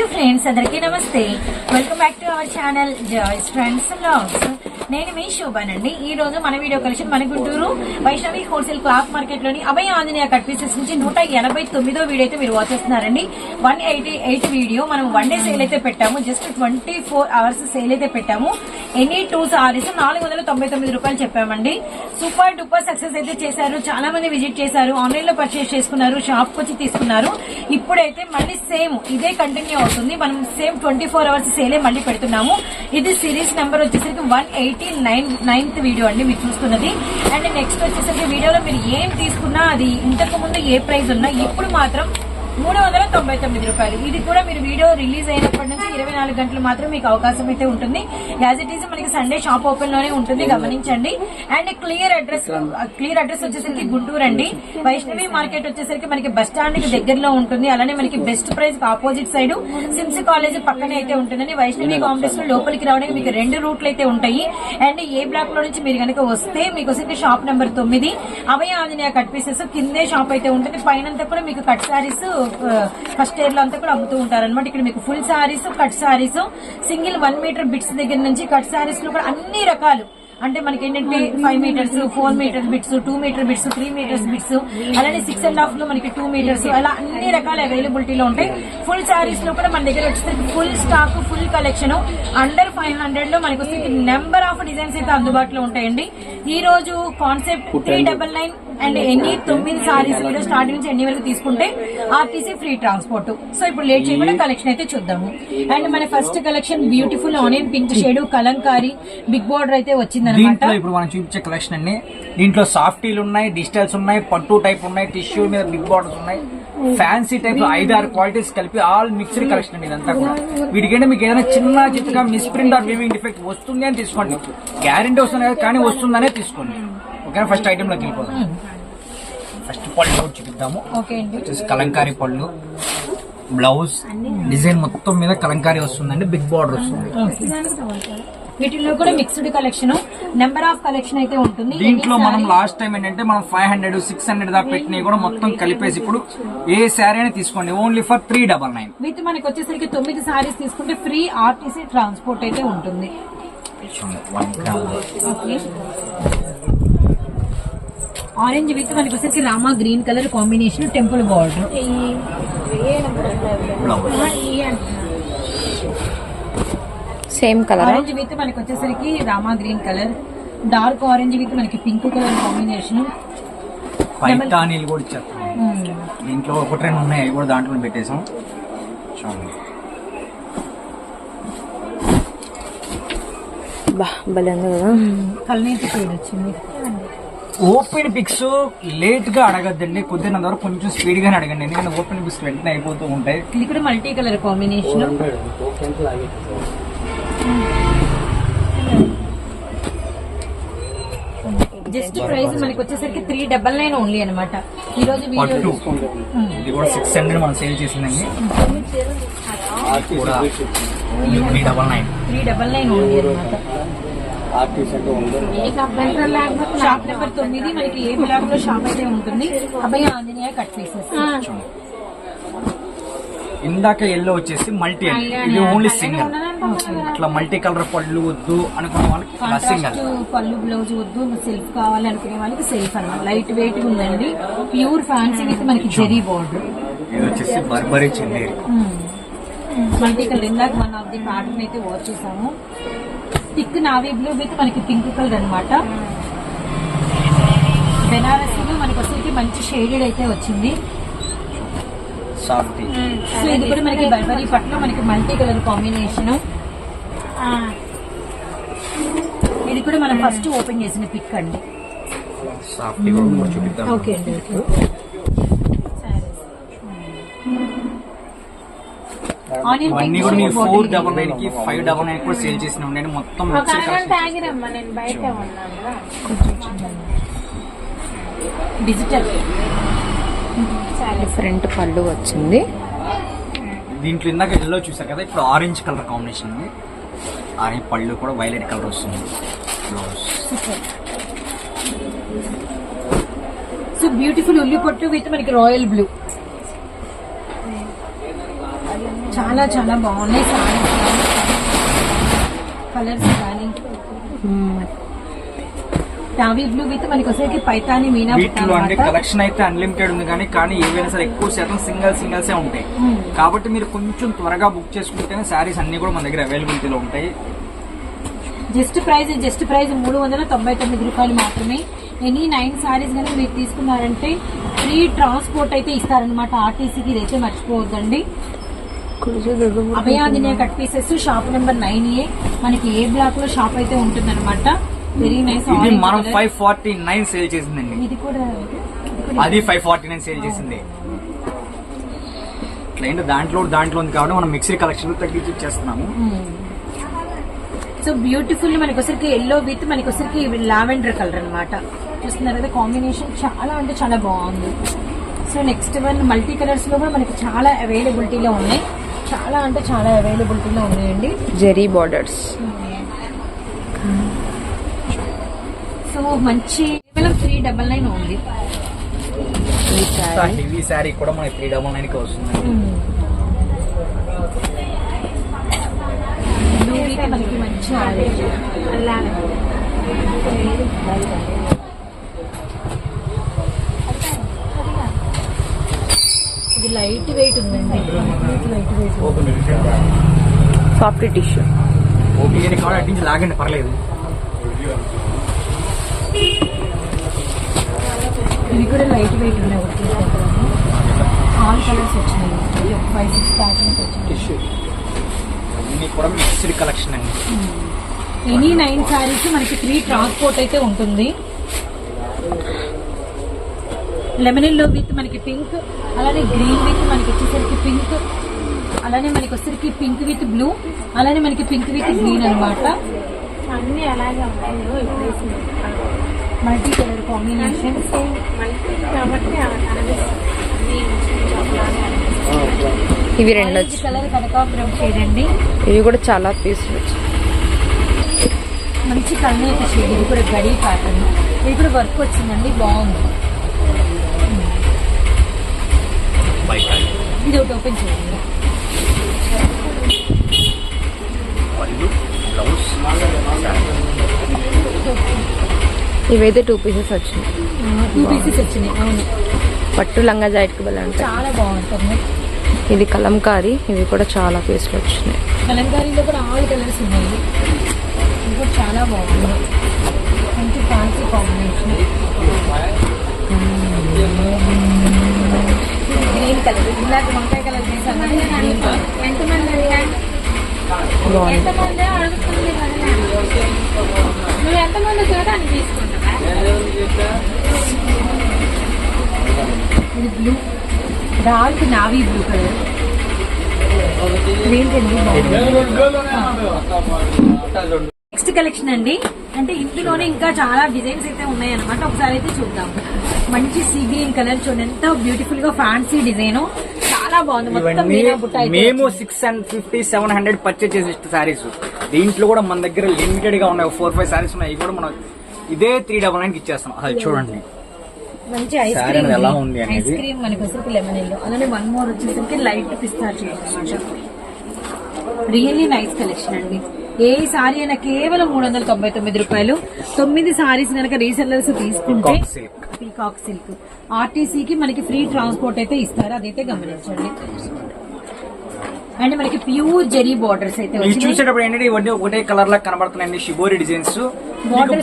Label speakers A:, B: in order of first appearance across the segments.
A: Hello friends అందరికీ నమస్తే. Welcome back to our channel joys friends logs నేను మీ శోభానండి. ఈ రోజు మన వీడియో కలెక్షన్ మన గుంటూరు వైష్ణవి హోల్సేల్ క్లాత్ మార్కెట్లోని అభయ ఆంజనేయ కట్ పీసెస్ నుంచి నూట ఎనభై తొమ్మిదో వీడియో అయితే మీరు వాచ్ చేస్తున్నారండి. వన్ ఎయిటీ ఎయిట్ వీడియో మనం వన్ డే సేల్ అయితే పెట్టాము. Just twenty four hours sale అయితే పెట్టాము. ఎనీ టూ సారీస్ నాలుగు వందల తొంభై తొమ్మిది రూపాయలు చెప్పామండి. సూపర్ డూపర్ సక్సెస్ అయితే చేశారు. చాలా మంది విజిట్ చేశారు. ఆన్లైన్లో పర్చేస్ చేసుకున్నారు. షాప్ వచ్చి తీసుకున్నారు. ఇప్పుడైతే మళ్ళీ సేమ్ ఇదే కంటిన్యూ అవుతుంది. మనం సేమ్ ట్వంటీ ఫోర్ అవర్స్ సేలే మళ్ళీ పెడుతున్నాము. ఇది సిరీస్ నెంబర్ వచ్చేసరికి one eighty nine ninth video అండి మీరు చూస్తున్నది. అండ్ నెక్స్ట్ వచ్చేసరికి వీడియోలో మీరు ఏం తీసుకున్నా అది ఇంతకు ముందు ఏ ప్రైస్ ఉన్నా ఇప్పుడు మాత్రం మూడు వందల తొంభై తొమ్మిది రూపాయలు. ఇది కూడా మీరు వీడియో రిలీజ్ అయినప్పటి నుంచి ఇరవై నాలుగు గంటలు మాత్రం మీకు అవకాశం అయితే ఉంటుంది. యాజ్ ఇట్ ఈస్ మనకి సండే షాప్ ఓపెన్లోనే ఉంటుంది. గమనించండి. And clear address clear address వచ్చేసరికి గుంటూరు అండి. వైష్ణవి మార్కెట్ వచ్చేసరికి మనకి బస్ స్టాండ్కి దగ్గరలో ఉంటుంది. అలానే మనకి best price opposite side SIMS college పక్కనే అయితే ఉంటుందండి. వైష్ణవి కాంప్లెక్స్లో లోపలికి రావడానికి మీకు రెండు రూట్లు అయితే ఉంటాయి. అండ్ ఏ బ్లాక్లో నుంచి మీరు కనుక వస్తే మీకు వచ్చేసి షాప్ నెంబర్ తొమ్మిది అభయ ఆంజనేయ కట్ పీసెస్ కిందే షాప్ అయితే ఉంటుంది. పైన కూడా మీకు కట్ సారీస్ ఫస్ట్ ఇయర్లో అంతా కూడా అమ్ముతూ ఉంటారు అనమాట ఇక్కడ మీకు full sarees cut sarees single one meter bits దగ్గర నుంచి కట్ సారీస్లో కూడా అన్ని రకాలు. అంటే మనకి ఏంటంటే five meters four meters bits two meter bits three meters bits అలానే సిక్స్ అండ్ హాఫ్లో మనకి టూ మీటర్స్ అలా అన్ని రకాల అవైలబిలిటీలో ఉంటాయి. ఫుల్ సారీస్లో కూడా మన దగ్గర వచ్చేసరికి full stock full collection under five హండ్రెడ్లో మనకి వచ్చేసరికి నెంబర్ ఆఫ్ డిజైన్స్ అయితే అందుబాటులో ఉంటాయండి. ఈ రోజు concept three double nine and ఎన్ని తొమ్మిది సారీస్ కూడా స్టార్టింగ్ నుంచి ఎన్ని వరకు తీసుకుంటే ఆర్టీసీ ఫ్రీ ట్రాన్స్పోర్ట్ సో ఇప్పుడు లేట్ చేయకుండా కలెక్షన్ అయితే చూద్దాము. అండ్ మన first collection beautiful onion pink shade kalamkari big border అయితే వచ్చిందనమాట
B: ఇప్పుడు మనం చూపించే కలెక్షన్ అండి. దీంట్లో సాఫ్టీలు ఉన్నాయి డిజిటల్స్ ఉన్నాయి పట్టు టైప్ ఉన్నాయి టిష్యూ మీద బిగ్ బార్డర్స్ ఉన్నాయి. ఫ్యాన్సీ టైప్ ఐదు ఆరు క్వాలిటీస్ కలిపి ఆల్ మిక్స్డ్ కలెక్షన్ అండి ఇదంతా కూడా. వీటికంటే మీకు ఏదైనా చిన్న చిన్నగా మిస్ప్రింట్ ఆర్ వీవింగ్ డిఫెక్ట్ వస్తుంది అని తీసుకోండి. గ్యారంటీ వస్తుంది కానీ వస్తుందనే తీసుకోండి. ఓకేనా? ఫస్ట్ ఐటమ్లోకి వెళ్ళిపోదాం. ఫస్ట్ పళ్ళు చూపిద్దాము. వచ్చేసి కలంకారీ పళ్ళు. బ్లౌజ్ డిజైన్ మొత్తం మీద కలంకారీ వస్తుందండి. బిగ్ బార్డర్ వస్తుంది.
A: వీటిల్లో కూడా mixed collection number of collection అయితే ఉంటుంది.
B: దీంట్లో మనం లాస్ట్ టైం ఏంటంటే మనం ఫైవ్ హండ్రెడ్ సిక్స్ హండ్రెడ్ దాకా పెట్టినవి కూడా మొత్తం కలిపేసి ఇప్పుడు ఏ శారీ అయినా తీసుకోండి. Only for three double nine
A: with మనకి వచ్చేసరికి తొమ్మిది సారీస్ తీసుకుంటే ఫ్రీ ఆర్టీసీ ట్రాన్స్పోర్ట్ అయితే ఉంటుంది. ఆరెంజ్ విత్ మనకి వచ్చేసరికి Rama green colour combination temple border.
C: Same colour
A: orange with మనకి వచ్చేసరికి Rama green colour. Dark orange with మనకి పింక్ కలర్ కాంబినేషన్.
B: పైతానీలు కూడా ఇచ్చేస్తాం. దీంట్లో ఒకటి రెండు ఉన్నాయి అవి కూడా దాంట్లో పెట్టేసాం. చూడండి.
C: బా భలే ఉంది కదా.
A: కల్నేతి షేడ్ వచ్చింది.
B: ఓపెన్ పిక్స్ లేట్గా అడగద్దండి కుదిరినంత వరకు కొంచెం స్పీడ్ గానే అడగండి. ఎందుకంటే ఓపెన్ పిక్స్ వెంటనే అయిపోతూ ఉంటాయి.
A: ఇది కూడా multi colour combination. Just price మనకి వచ్చేసరికి త్రీ డబల్ నైన్ ఓన్లీ అనమాట ఈ రోజు వీడియో
B: ఇది కూడా సిక్స్ హండ్రెడ్ మనం సేల్ చేసిందండి. Three double nine.
A: Three double nine only అనమాట షాప్ నెంబర్ తొమ్మిది మనకి ఏ బ్లాక్లో షాప్ అయితే ఉంటుంది అభయ ఆంజనేయ కట్ పీసెస్
B: ఇందాక ఎల్లో వచ్చేసి మల్టీ అండి ఇది ఓన్లీ సింగిల్ ఇట్లా మల్టీ కలర్ పళ్ళు వద్దు అనుకున్న వాళ్ళకి సింగిల్
A: పళ్ళు బ్లౌజ్ వద్దు సెల్ఫ్ కావాలి అనుకునే వాళ్ళకి సెల్ఫ్ అనమాట లైట్ వెయిట్ ఉందండి. ప్యూర్ ఫ్యాన్సీ విత్ మనకి జెరీ బార్డర్
B: ఇది వచ్చేసి బర్బరీ చెందేరి.
A: మల్టీ కలర్ ఇందాక వన్ ఆఫ్ ది ప్యాటర్న్ అయితే వాచ్ చేసాము థిక్ నావీ బ్లూ విత్ మనకి పింక్ కలర్ అనమాట బెనారసీలో మనకి వచ్చేసి మంచి షేడెడ్ అయితే వచ్చింది.
B: సాఫ్టీ
A: సో ఇది కూడా మనకి బర్బరీ పట్టులో మనకి మల్టీ కలర్ కాంబినేషన్. ఇది కూడా మనం ఫస్ట్ ఓపెన్ చేసిన పిక్ అండి. ఓకే అండి
B: అన్ని
A: పింక్
B: కూడా మీరు ఫోర్ డబల్ నైన్కి ఫైవ్ డబల్ నైన్ కూడా సేల్ చేసిన ఉండండి మొత్తం
A: డిజిటల్
C: ఫ్రంట్ పళ్ళు వచ్చింది.
B: దీంట్లో ఇందాక ఎల్లో చూసారు కదా ఇప్పుడు ఆరెంజ్ కలర్ కాంబినేషన్ ఉంది ఆరెంజ్ పళ్ళు కూడా వైలెట్ కలర్ వస్తుంది. బ్లౌజ్
A: సో బ్యూటిఫుల్ ఉల్లి పొట్టు విత్ మనకి రాయల్ బ్లూ చాలా చాలా బాగున్నాయి సారీస్ కలర్స్ కానీ. నావీ బ్లూ విత్ మనకి వచ్చేసరికి పైతాని మీనా
B: వీటిలో అంటే. కలెక్షన్ అయితే అన్లిమిటెడ్ ఉంది కానీ కానీ ఏవైనా సరే ఎక్కువ శాతం సింగల్ సింగల్సే ఉంటాయి.
A: మ్మ్.
B: కాబట్టి మీరు కొంచెం త్వరగా బుక్ చేసుకుంటేనే శారీస్ అన్ని కూడా మన దగ్గర అవైలబిలిటీలో ఉంటాయి.
A: జస్ట్ ప్రైస్ జస్ట్ ప్రైస్ మూడు వందల తొంభై తొమ్మిది రూపాయలు మాత్రమే. ఎనీ నైన్ సారీస్ కనుక మీరు తీసుకున్నారంటే ఫ్రీ ట్రాన్స్పోర్ట్ అయితే ఇస్తారనమాట ఆర్టీసీకి ఇదైతే మర్చిపోవద్దండి. Abhayanjaneya cut pieces shop number nine A. మనకి ఏ బ్లాక్లో షాప్ అయితే ఉంటుంది అనమాట వెరీ నైస్
B: మనం ఫైవ్ ఫార్టీ నైన్ సేల్ చేసిందండి.
A: ఇది కూడా
B: అది ఫైవ్ ఫార్టీ నైన్ సేల్ చేసింది. దాంట్లో దాంట్లో ఉంది కాబట్టి మనం మిక్సీ కలెక్షన్ తగ్గించి ఇచ్చేస్తున్నాము.
A: సో బ్యూటిఫుల్ మనకి వచ్చరికి ఎల్లో విత్ మనకి వచ్చరికి లావెండర్ కలర్ అన్నమాట. చూస్తున్నారు కదా కాంబినేషన్ చాలా అంటే చాలా బాగుంది. సో నెక్స్ట్ వన్ మల్టీ కలర్స్లో కూడా మనకి చాలా అవైలబిలిటీలో ఉన్నాయి. చాలా అంటే చాలా అవైలబిలిటీలో ఉన్నాయండి.
C: జెరీ బార్డర్స్.
A: సో మంచి కేవలం త్రీ డబల్ నైన్ ఉంది
C: ఈ శారీ
B: హెవీ శారీ కూడా మనకి త్రీ డబల్ నైన్కి వస్తుంది.
A: విత్ మనకి మంచి ఆరెంజ్. లైట్ వెయిట్ ఉందండి. Light weight
C: soft tissue.
B: ఇది లాగండి పర్లేదు.
A: ఇవి కూడా లైట్ వెయిట్ ఉన్నాయి ఆల్ కలర్స్ వచ్చినాయి. ఫైవ్ సిక్స్ ప్యాటర్న్స్ వచ్చినాయి.
B: కలెక్షన్ అండి.
A: ఎనీ నైన్ సారీస్ మనకి ఫ్రీ ట్రాన్స్పోర్ట్ అయితే ఉంటుంది. లెమన్లో విత్ మనకి పింక్ అలానే గ్రీన్ విత్ మనకి వచ్చేసరికి పింక్ అలానే మనకి వచ్చేసరికి పింక్ విత్ బ్లూ అలానే మనకి పింక్ విత్ గ్రీన్ అన్నమాట. అన్ని అలాగే ఉంటాయి మల్టీ కలర్ కాంబినేషన్
C: ఇవి రెండు వచ్చి
A: కలర్ కనకాంబరం అండి.
C: ఇవి కూడా చాలా పీసులు వచ్చాయి
A: మంచి కల్నేత షేడ్ ఇది కూడా గడి ప్యాటర్న్ ఇది కూడా వర్క్ వచ్చిందండి బాగుంది. ఇది ఒకటి ఓపెన్ చేయండి
B: పళ్ళు బ్లౌజ్
C: ఇవైతే టూ పీసెస్ వచ్చినాయి.
A: టూ పీసెస్ వచ్చినాయి అవును.
C: పట్టు లంగా జాకెట్కి బలం
A: చాలా బాగుంటుంది.
C: ఇది కలంకారీ ఇవి కూడా చాలా పీసులు వచ్చినాయి.
A: కలంకారీలో కూడా ఆల్ కలర్స్ ఉన్నాయి. ఇది కూడా చాలా బాగుంది. మంచి ఫ్యాన్సీ కాంబినేషన్ ఇందాక వంకాయ కలర్ చేశాను ఎంతమంది అడుగుతుంది కదా నువ్వు ఎంతమంది చూడడానికి తీసుకుంటావా? ఇది blue. Dark navy blue colour. Next collection అండి. అంటే ఇందులోనే ఇంకా చాలా డిజైన్స్ అయితే ఉన్నాయి అనమాట ఒకసారి అయితే చూద్దాం. మంచి సీ గ్రీన్ కలర్ చూడండి. ఎంత బ్యూటిఫుల్గా ఫ్యాన్సీ డిజైన్ చాలా బాగుంది. మొత్తం మీనా
B: మేము. Six and fifty seven hundred purchase చేసే శారీస్ దీంట్లో కూడా మన దగ్గర లిమిటెడ్గా ఉన్నాయి. ఫోర్ ఫైవ్ శారీస్ ఉన్నాయి. ఇవి కూడా మనం ఇదే త్రీ డబల్ నైన్కి ఇచ్చేస్తాం అది చూడండి.
A: మంచి ఐస్ క్రీమ్
B: ఎలా ఉంది అనేది?
A: ఐస్ క్రీమ్ మనకి వచ్చేసరికి లెమన్ ఎల్లో అలానే వన్ మోర్ వచ్చేసరికి లైట్ రియల్లీ నైస్ కలెక్షన్ అండి. ఏ సారీ అయినా కేవలం మూడు వందల తొంభై తొమ్మిది రూపాయలు. తొమ్మిది సారీస్ కనుక రీసెల్లర్స్ తీసుకుంటే. పీకాక్ సిల్క్ ఆర్టీసీకి మనకి ఫ్రీ ట్రాన్స్పోర్ట్ అయితే ఇస్తారు. అదైతే గమనించండి. అండ్ మనకి ప్యూర్ జెరీ బార్డర్స్ అయితే
B: చూసేటప్పుడు ఏంటంటే ఇవన్నీ ఒకటే కలర్ లా కనబడుతున్నాయండి షిబోరి డిజైన్స్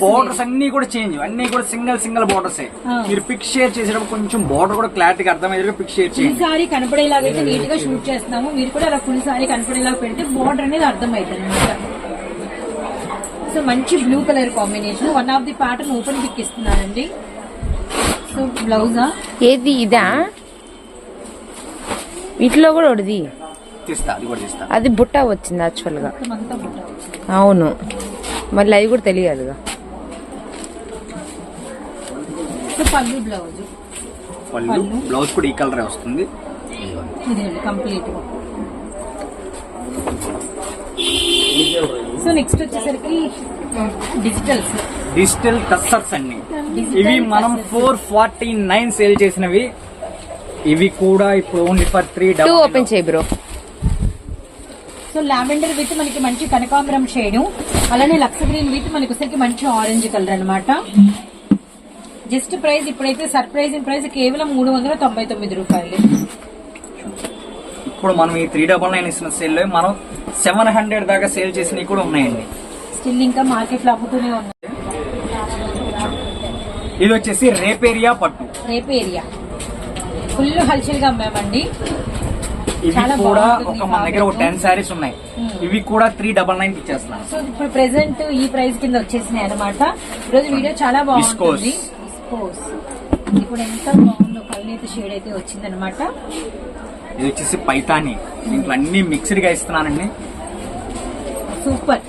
B: బోర్డర్స్ అన్ని కూడా చేంజ్ అన్ని కూడా సింగల్ సింగల్ బోర్డర్స్. మీరు పిక్ షేర్ చేసేటప్పుడు కొంచెం బోర్డర్ కూడా క్లారిటీగా అర్థమయ్యేగా పిక్ షేర్ చేయండి.
A: సారీ కనపడేలాగైతే నీట్గా షూట్ చేస్తున్నాము. మీరు కూడా అలా ఫుల్ సారీ కనపడేలాగా పెడితే బోర్డర్ అనేది అర్థమవుతుంది. సో మంచి blue colour combination. One of the pattern open pick ఇస్తున్నానండి so బ్లౌజా
C: ఏది ఇదా? వీటిలో కూడా ఒకటిది.
B: అది
C: అది బుట్ట వచ్చింది
A: యాక్చువల్గా.
C: అవును. మళ్ళీ అవి కూడా తెలియదుగా
A: సో పళ్ళు బ్లౌజ్
B: పళ్ళు
A: పళ్ళు.
B: బ్లౌజ్ కూడా ఈ కలర్ వస్తుంది.
A: ఇది కంప్లీట్ సో నెక్స్ట్ వచ్చేసరికి డిజిటల్స్
B: డిజిటల్ టస్సర్స్ అన్ని. ఇవి మనం. ఫోర్ ఫార్టీ నైన్ సేల్ చేసినవి. ఇవి కూడా ఇప్పుడు only for three
C: two open చేయి బ్రో
A: సో లావెండర్ విత్ మనకి మంచి కనకాంబరం షేడ్ అలానే లక్స్ గ్రీన్ విత్ మనకి వచ్చరికి మంచి ఆరెంజ్ కలర్ అన్నమాట. జస్ట్ ప్రైస్ ఇప్పుడైతే సర్ప్రైజింగ్ ప్రైస్ కేవలం మూడు వందల తొంభై తొమ్మిది రూపాయలు.
B: ఇప్పుడు మనం ఈ త్రీ డబల్ నైన్ ఇస్తున్న సేల్లో మనం సెవెన్ హండ్రెడ్ దాకా సేల్ చేసినవి కూడా ఉన్నాయండి.
A: స్టిల్ ఇంకా మార్కెట్లో అమ్ముతూనే ఉన్నాయి
B: ఇది వచ్చేసి రేపేరియా పట్టు.
A: రేపు ఏరియా. ఫుల్ హల్చల్గా అమ్మామండి.
B: ఇవి కూడా ఒక మన దగ్గర ఒక. టెన్ శారీస్ ఉన్నాయి.
A: Hmm.
B: ఇవి కూడా త్రీ డబల్ నైన్ ఇచ్చేస్తున్నాను
A: సో ఇప్పుడు ప్రెసెంట్ ఈ ప్రైస్ కింద వచ్చేసినాయి అనమాట ఈరోజు వీడియో చాలా ఇది కూడా ఎంత బాగుందో కల్నేత షేడ్ అయితే వచ్చిందనమాట
B: ఇది వచ్చేసి పైతాని. దీంట్లో అన్ని మిక్స్డ్గా ఇస్తున్నానండి.
A: సూపర్.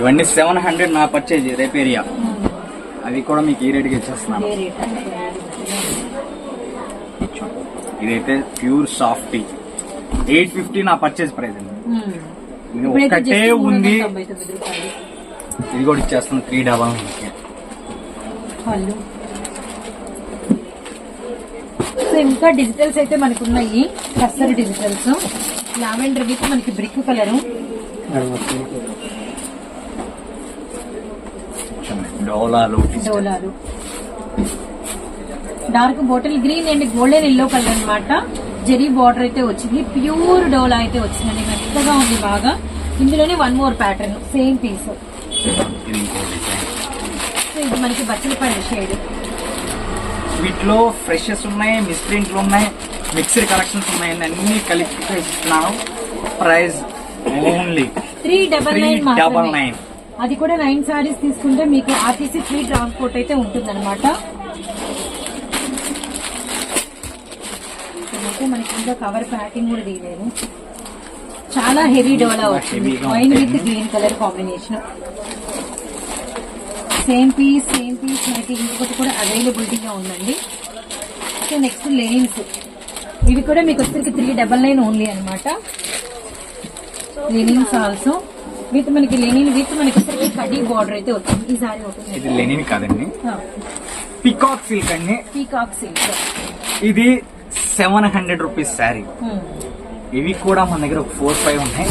B: ఇవన్నీ సెవెన్ హండ్రెడ్ నా పర్చేజ్ రేపేరియా అవి కూడా మీకు ఈ రేట్కి ఇచ్చేస్తున్నాను. ఇదైతే ప్యూర్ సాఫ్ట్ ఎయిట్ ఫిఫ్టీ నా పర్చేజ్ ప్రైస్ అండి. ఇది ఒక్కటే ఉంది. ఇది కూడా ఇచ్చేస్తున్నాను. త్రీ డబల్
A: పళ్ళు సో ఇంకా డిజిటల్స్ అయితే మనకు ఉన్నాయి కస్తర్ డిజిటల్స్ లావెండర్ విత్ మనకి బ్రిక్ కలర్.
B: డోలాలు.
A: డోలాలు. Dark bottle green and golden yellow colour అన్నమాట. జెరీ బార్డర్ అయితే వచ్చింది. ప్యూర్ డోలా అయితే వచ్చిందండి. మెత్తగా ఉంది బాగా. ఇందులోనే one more pattern same piece
B: ఇది
A: మనకి బచ్చలపల్లి షేడ్
B: వీటిలో ఫ్రెషెస్ ఉన్నాయి మిస్ప్రింట్లు ఉన్నాయి మిక్స్డ్ కలెక్షన్స్ ఉన్నాయి. అన్ని కలిపి ఇస్తున్నాను price only
A: three double nine
B: double nine
A: అది కూడా నైన్ సారీస్ తీసుకుంటే మీకు ఆర్టీసీ ఫ్రీ ట్రాన్స్పోర్ట్ అయితే ఉంటుందన్నమాట. మనకి ఇంకా కవర్ ప్యాకింగ్ కూడా తీయలేదు. చాలా హెవీ డోలా వచ్చింది
B: Heavy గా
A: wine with. Green colour combination same piece same piece మనకి ఇంకొకటి కూడా అవైలబిలిటీగా ఉందండి. సో నెక్స్ట్ లెనిన్స్ ఇవి కూడా మీకు వచ్చరికి త్రీ డబల్ నైన్ ఓన్లీ అనమాట లెనిన్స్ ఆల్సో విత్ మనకి లెనిన్ విత్ మనకి వచ్చరికి కడ్డీ బార్డర్ అయితే వచ్చింది ఈ సారీ
B: ఇది లెనిన్ కాదండి. పికాక్ సిల్క్ అండి.
A: పీకాక్ సిల్క్
B: ఇది సెవెన్ హండ్రెడ్ రూపీస్ శారీ ఇవి కూడా మన దగ్గర ఒక ఫోర్ ఫైవ్ ఉన్నాయి.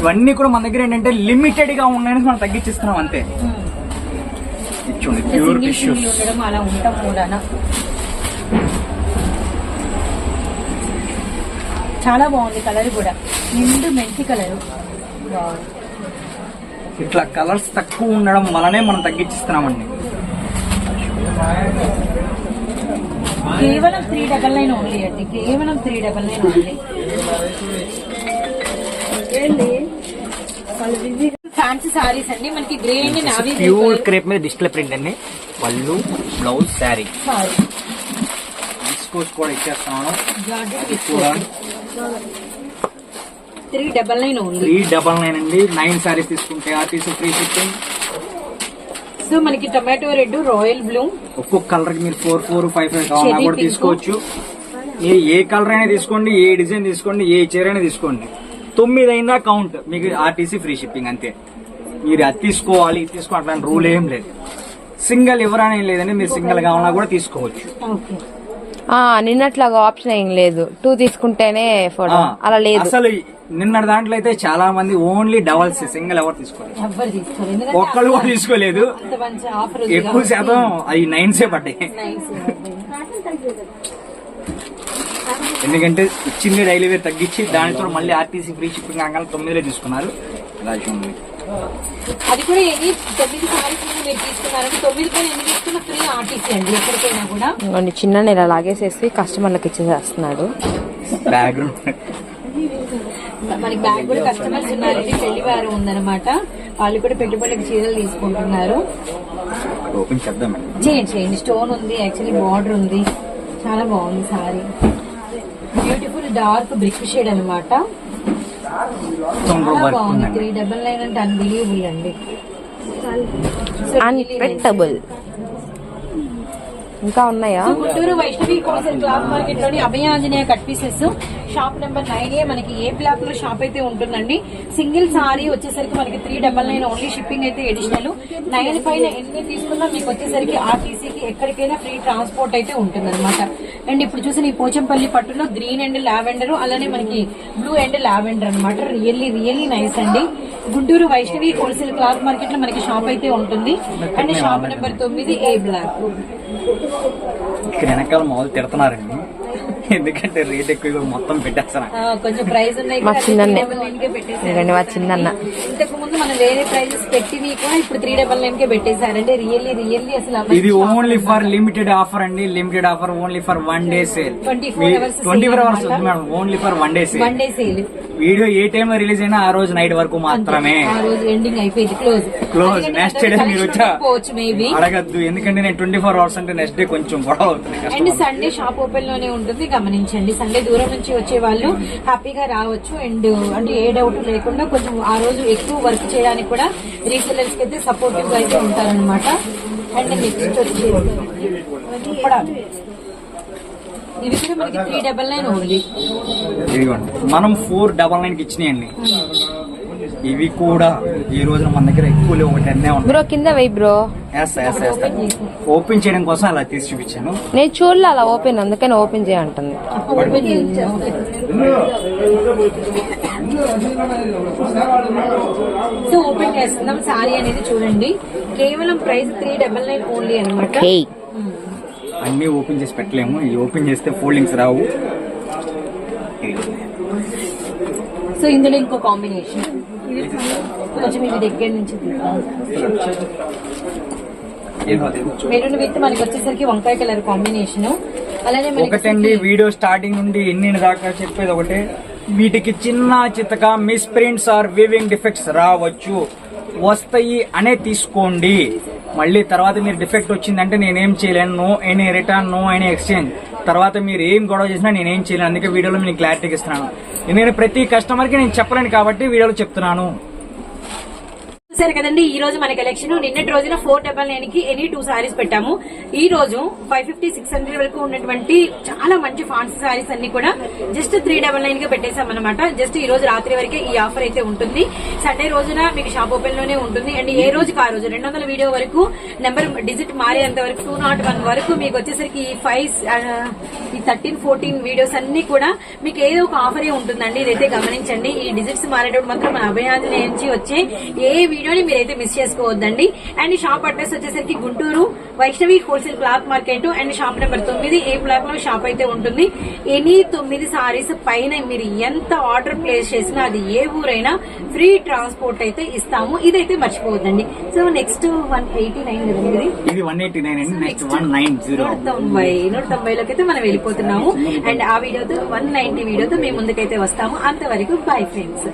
B: ఇవన్నీ కూడా మన దగ్గర ఏంటంటే లిమిటెడ్గా ఉన్నాయని మనం తగ్గించిస్తున్నాం అంతే. ఇచ్చుండి ప్యూర్ టిష్యూస్
A: అలా ఉంటాం కూడానా చాలా బాగుంది కలర్ కూడా. నిండు మెంతి కలర్.
B: ఇట్లా కలర్స్ తక్కువ ఉండడం వలనే మనం తగ్గించిస్తున్నామండి.
A: కేవలం త్రీ డబల్ నైన్ ఓన్లీ అండి. కేవలం three double nine only fancy sarees అండి. మనకి grey and navy
B: pure crepe మీద డిస్ప్లే ప్రింట్ అండి. పళ్ళు బ్లౌజ్ శారీ
A: సారీ
B: డిస్కోస్ కూడా కూడా.
A: Three double nine only
B: three double nine అండి. నైన్ శారీస్ తీసుకుంటే ఆర్టీసీ ఫ్రీ షిప్పింగ్
A: సో మనకి టొమాటో రెడ్ రాయల్ బ్లూ
B: ఒక్కొక్క కలర్కి మీరు ఫోర్ ఫోర్ ఫైవ్ ఫైవ్ కావాలన్నా కూడా. తీసుకోవచ్చు. ఏ ఏ కలర్ అయినా తీసుకోండి ఏ డిజైన్ తీసుకోండి ఏ చీర అయినా తీసుకోండి. తొమ్మిది అయిందా కౌంట్ మీకు ఆర్టీసీ ఫ్రీ షిప్పింగ్ అంతే. మీరు అది తీసుకోవాలి ఇది తీసుకోవాలి అట్లాంటి రూల్ ఏం లేదు. సింగిల్ ఎవరైనా ఏం లేదండి మీరు సింగిల్ కావాలన్నా కూడా తీసుకోవచ్చు.
C: నిన్నట్లాగా ఆప్షన్ ఏం లేదు. టూ తీసుకుంటేనే ఫోటో అలా లేదు.
B: అసలు నిన్న దాంట్లో అయితే చాలా మంది ఓన్లీ డబల్స్ సింగిల్ ఎవరు తీసుకోలేదు. ఒక్కళ్ళు కూడా తీసుకోలేదు. ఎక్కువ శాతం అవి నైన్సే పడ్డాయి. ఎందుకంటే ఇచ్చింది డైలీ వేర్ తగ్గించి దానితో మళ్ళీ ఆర్టీసీ ఫ్రీ షిప్పింగ్ అంగానే తొమ్మిదిలో తీసుకున్నారు.
A: అది కూడా ఎన్ని తొమ్మిది సారీస్ మీరు తీసుకున్నారంటే తొమ్మిది పైన ఎన్ని తీసుకున్న ఫ్రీ ఆర్టీసీ అండి ఎక్కడికైనా కూడా.
C: చిన్న నెల లాగేసేసి కస్టమర్లకు ఇచ్చేసేస్తున్నాడు
B: బ్యాక్గ్రౌండ్
A: మనకి బ్యాగ్ కూడా కస్టమర్స్ ఉన్నారండి పెళ్ళి వారు ఉందన్నమాట. వాళ్ళు కూడా పెట్టుబడికి చీరలు తీసుకుంటున్నారు.
B: ఓపెన్ చేద్దామండి
A: చేయండి చేయండి. స్టోన్ ఉంది యాక్చువల్లీ బార్డర్ ఉంది. చాలా బాగుంది saree. Beautiful dark brick shade అనమాట బాగుంది. త్రీ డబల్ నైన్ అంటే అన్బిలీవబుల్ అండి.
C: అన్పెట్టబుల్ ఇంకా ఉన్నాయా?
A: Guntur Vaishnavi wholesale cloth మార్కెట్లోని Abhaya Anjaneya cut pieces shop number nine A మనకి ఏ బ్లాక్లో షాప్ అయితే ఉంటుందండి. సింగిల్ సారీ వచ్చేసరికి మనకి three double nine only shipping అయితే ఎడిషనల్ నైన్ పైన ఎన్ని తీసుకున్నా మీకు వచ్చేసరికి ఆర్టీసీకి ఎక్కడికైనా ఫ్రీ ట్రాన్స్పోర్ట్ అయితే ఉంటుంది అండ్ ఇప్పుడు చూసిన ఈ పోచంపల్లి పట్టులో గ్రీన్ అండ్ లావెండర్ అలానే మనకి బ్లూ అండ్ లావెండర్ అన్నమాట. రియల్లీ రియల్లీ నైస్ అండి. గుంటూరు వైష్ణవి హోల్సేల్ క్లాత్ మార్కెట్లో మనకి షాప్ అయితే ఉంటుంది. అండ్ షాప్ నెంబర్ తొమ్మిది ఏ బ్లాక్.
B: ఇక్కడ వెనకాల మొదలు తిడుతున్నారండి. ఎందుకంటే రేట్ ఎక్కువ మొత్తం పెట్టేస్తాను
A: ఆ, కొంచెం ప్రైస్ ఉన్నాయి
C: మా
A: కదా,
C: చిన్నన్నే.
A: 399 కే పెట్టేశారు.
C: ఎందుకంటే మా చిన్నన్న.
A: ఇంతకు ముందు మనం వేరే ప్రైజెస్ పెట్టినవి కూడా ఇప్పుడు త్రీ డబల్ నైన్ కే పెట్టేశారు అంటే రియల్లీ రియల్లీ అసలు
B: ఇది ఓన్లీ ఫర్. లిమిటెడ్ ఆఫర్ అండి limited offer only for one day sale
A: 24 hours
B: twenty four hours
A: అన్నమాట.
B: Madam only for one day sale
A: one day sale
B: video A time లో release అయినా ఆ రోజు నైట్ వరకు మాత్రమే.
A: ఆ రోజు ఎండింగ్ అయిపోయింది. క్లోజ్
B: క్లోజ్ నెక్స్ట్ డే మీరు వచ్చా?
A: పోవచ్చు మేబీ
B: అడగద్దు. ఎందుకంటే నేను ట్వంటీ ఫోర్ అవర్స్ అంటే నెక్స్ట్ డే కొంచెం గొడవ అవుతుంది
A: అండ్. సండే షాప్ ఓపెన్లోనే ఉంటుంది గమనించండి. సండే దూరం నుంచి వచ్చే వాళ్ళు హ్యాపీగా రావచ్చు. అండ్ అంటే ఏ డౌట్ లేకుండా కొంచెం ఆ రోజు ఎక్కువ వర్క్ చేయడానికి కూడా రీసెలర్స్కి అయితే సపోర్టివ్గా అయితే ఉంటారనమాట అండ్ నెక్స్ట్ వచ్చి కూడా మనకి త్రీ డబల్ నైన్ ఓన్లీ
B: ఇదిగోండి. మనం ఫోర్ డబల్ నైన్కి ఇచ్చినాయండి. ఇవి కూడా ఈ రోజున మన దగ్గర ఎక్కువ లేవు ఒకటి అన్నే ఉన్నాయి.
C: బ్రో కింద వెయ్యి బ్రో
B: ఓపెన్ చేయడం కోసం అలా తీసి చూపించాను.
C: నేను చూడలే అలా ఓపెన్ అందుకని ఓపెన్ చేయంటుంది
A: సో ఓపెన్ చేస్తున్నాం. సారీ అనేది చూడండి. కేవలం price three double nine only అనమాట
B: అన్ని ఓపెన్ చేసి పెట్టలేము. ఇది ఓపెన్ చేస్తే ఫోల్డింగ్స్ రావు.
A: సో ఇందులో ఇంకో కాంబినేషన్. కొంచెం ఇది దగ్గర నుంచి మెరూన్ విత్ మనకి వచ్చేసరికి వంకాయ కలర్ కాంబినేషన్. అలానే
B: ఒకటండి వీడియో స్టార్టింగ్ నుండి ఎన్ని దాకా చెప్పేది ఒకటే. వీటికి చిన్న చిత్తక miss prints or weaving defects రావచ్చు. వస్తాయి అనే తీసుకోండి. మళ్ళీ తర్వాత మీరు డిఫెక్ట్ వచ్చిందంటే నేనేం చేయలేను. No any return no any exchange. తర్వాత మీరు ఏం గొడవ చేసినా నేనేం చేయలేను. అందుకే వీడియోలో మీకు క్లారిటీకి ఇస్తున్నాను. నేను ప్రతి కస్టమర్కి నేను చెప్పలేను కాబట్టి వీడియోలో చెప్తున్నాను.
A: చూసారు కదండి ఈ రోజు మన కలెక్షన్ నిన్నటి రోజున ఫోర్ డబల్ నైన్కి ఎనీ టూ సారీస్ పెట్టాము. ఈ రోజు ఫైవ్ ఫిఫ్టీ సిక్స్ హండ్రెడ్ వరకు ఉన్నటువంటి చాలా మంచి ఫాన్సీ సారీస్ అన్ని కూడా జస్ట్ త్రీ డబల్ నైన్ పెట్టేశాం అనమాట జస్ట్ ఈ రోజు రాత్రి వరకే ఈ ఆఫర్ అయితే ఉంటుంది. సండే రోజున మీకు షాప్ ఓపెన్లోనే ఉంటుంది. అండ్ ఏ రోజుకి ఆ రోజు? రెండు వందల వీడియో వరకు నెంబర్ డిజిట్ మారేంత వరకు టూ నాట్ వన్ వరకు మీకు వచ్చేసరికి ఈ ఫైవ్ ఈ థర్టీన్ ఫోర్టీన్ వీడియోస్ అన్ని కూడా మీకు ఏదో ఒక ఆఫరే ఉంటుందండి. ఇదైతే గమనించండి. ఈ డిజిట్స్ మారేటప్పుడు మాత్రం మన నుంచి వచ్చే ఏ వీడియోని మీరైతే మిస్ చేసుకోవద్దండి. అండ్ షాప్ అడ్రస్ వచ్చేసరికి Guntur Vaishnavi wholesale cloth market and shop number తొమ్మిది ఏ బ్లాక్లో షాప్ అయితే ఉంటుంది. ఎనీ తొమ్మిది సారీస్ పైన మీరు ఎంత ఆర్డర్ ప్లేస్ చేసినా అది ఏ ఊరైనా ఫ్రీ ట్రాన్స్పోర్ట్ అయితే ఇస్తాము. ఇదైతే మర్చిపోవద్దండి. So next one eighty nine కదండి ఇది
B: వన్ ఎయిటీ నైన్ అండి నెక్స్ట్ వన్ నైన్ జీరో
A: తొంభై నూట తొంభైలోకి అయితే మనం వెళ్ళిపోతున్నాము. అండ్ ఆ వీడియోతో వన్ నైన్టీ వీడియోతో మేము ముందుకైతే వస్తాము. అంతవరకు బై ఫ్రెండ్స్